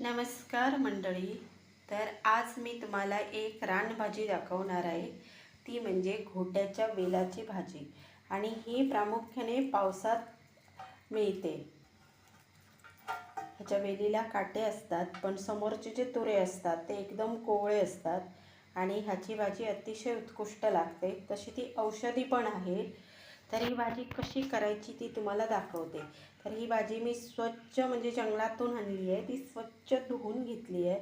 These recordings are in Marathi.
नमस्कार मंडळी. तर आज मी तुम्हाला एक रानभाजी दाखवणार आहे. ती म्हणजे घोट्याच्या वेलाची भाजी आणि ही प्रामुख्याने पावसात मिळते. ह्याच्या वेलीला काटे असतात पण समोरचे जे तुरे असतात ते एकदम कोवळे असतात आणि ह्याची भाजी अतिशय उत्कृष्ट लागते. तशी ती औषधी पण आहे. तर ही भाजी कशी करायची ती तुम्हाला दाखवते. तर ही भाजी मी स्वच्छ म्हणजे जंगलातून आणली आहे. ती स्वच्छ धुवून घेतली आहे.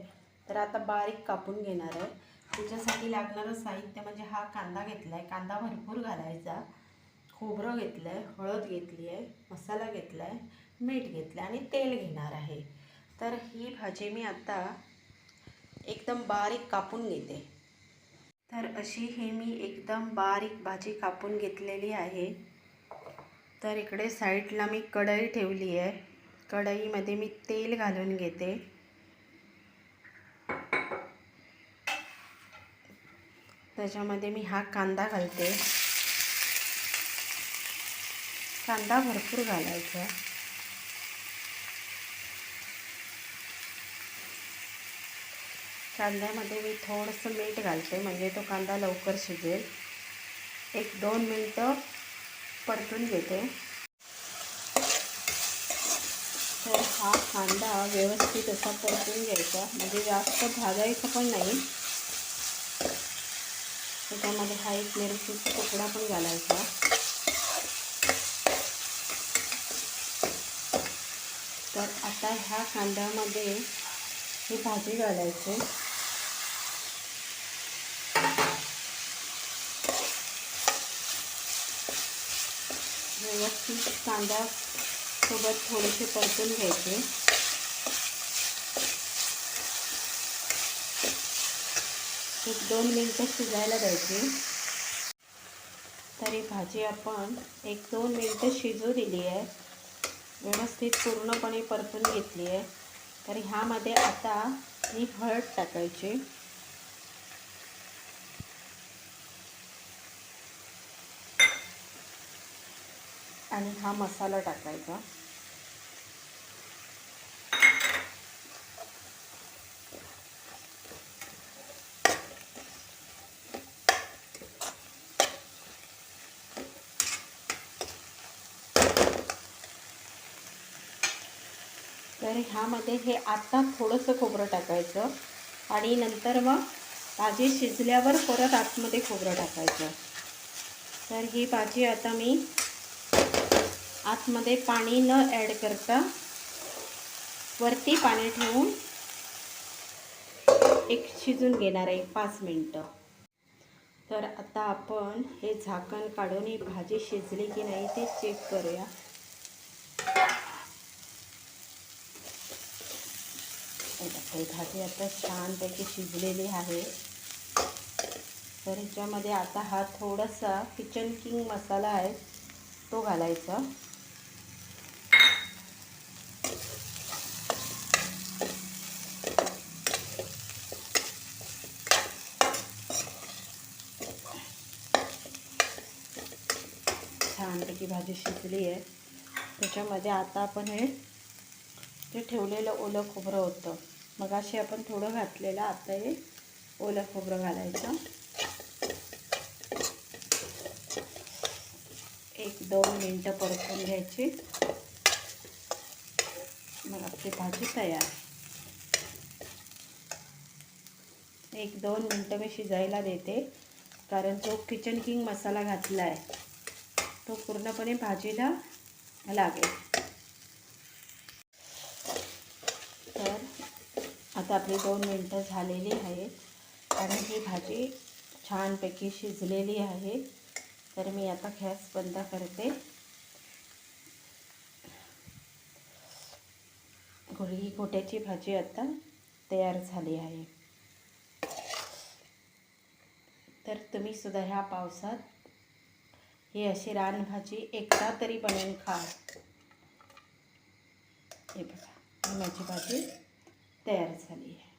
तर आता बारीक कापून घेणार आहे. त्याच्यासाठी लागणारं साहित्य म्हणजे हा कांदा घेतला आहे कांदा भरपूर घालायचा. खोबरं घेतलं आहे हळद घेतली आहे मसाला घेतला आहे मीठ घेतलं आहे आणि तेल घेणार आहे. तर ही भाजी मी आता एकदम बारीक कापून घेते. तर अशी ही मी एकदम बारीक भाजी कापून घेतलेली आहे. तर इकडे साईडला मी कढई ठेवली आहे. कढईमध्ये मी तेल घालून घेते. त्याच्यामध्ये मी हा कांदा घालते. कांदा भरपूर घालायचा. कांद्यामध्ये मी थोडंसं मीठ घालते म्हणजे तो कांदा लवकर शिजेल. एक दोन मिनटं परतून घेते. तर हा कांदा व्यवस्थित असा परतून घ्यायचा म्हणजे जास्त भाजायचं पण नाही. त्याच्यामध्ये हा एक मिरचीचा तुकडा पण घालायचा. तर आता ह्या कांद्यामध्ये ही भाजी घालायची. व्यवस्थित सोबत थोडेसे परतून घ्यायचे. एक दोन मिनटं शिजायला द्यायची. तरी भाजी आपण एक दोन मिनटं शिजू दिली आहे. व्यवस्थित पूर्णपणे परतून घेतली आहे. तर ह्यामध्ये आता ही हळद टाकायची. आणि हा मसाला टाकायचा. तर ह्यामध्ये हे आत्ता थोडंसं खोबरं टाकायचं आणि नंतर मग भाजी शिजल्यावर परत आतमध्ये खोबरं टाकायचं. तर ही भाजी आता मी आतमध्ये पाणी न ॲड करता वरती पाणी ठेवून एक शिजून घेणार आहे पाच मिनटं. तर आता आपण हे झाकण काढून ही भाजी शिजली की नाही ते चेक करूया. ही भाजी आता छानपैकी शिजलेली आहे. तर ह्याच्यामध्ये आता हा थोडासा किचन किंग मसाला आहे तो घालायचा. छानपैकी भाजी शिजली आहे. त्याच्यामध्ये आता आपण हे जे ठेवलेलं ओलं खोबरं होतं मग अशी आपण थोडं घातलेलं आता हे ओलं खोबरं घालायचं. एक दोन मिनटं परतून घ्यायची. मग आपली भाजी तयार. एक दोन मिनटं मी शिजायला देते कारण जो किचन किंग मसाला घातला आहे तो पूर्णपणे भाजीला लागेल. तर आता आपली दोन मिनटं झालेली आहेत. आणि ही भाजी छानपैकी शिजलेली आहे. तर मी आता गॅस बंद करते. ही गोट्याची भाजी आता तयार झाली आहे. तर तुम्ही सुद्धा ह्या पावसात ही अशी रानभाजी एकदा तरी बनवून खा. हे बघा माझी भाजी तयार झाली आहे.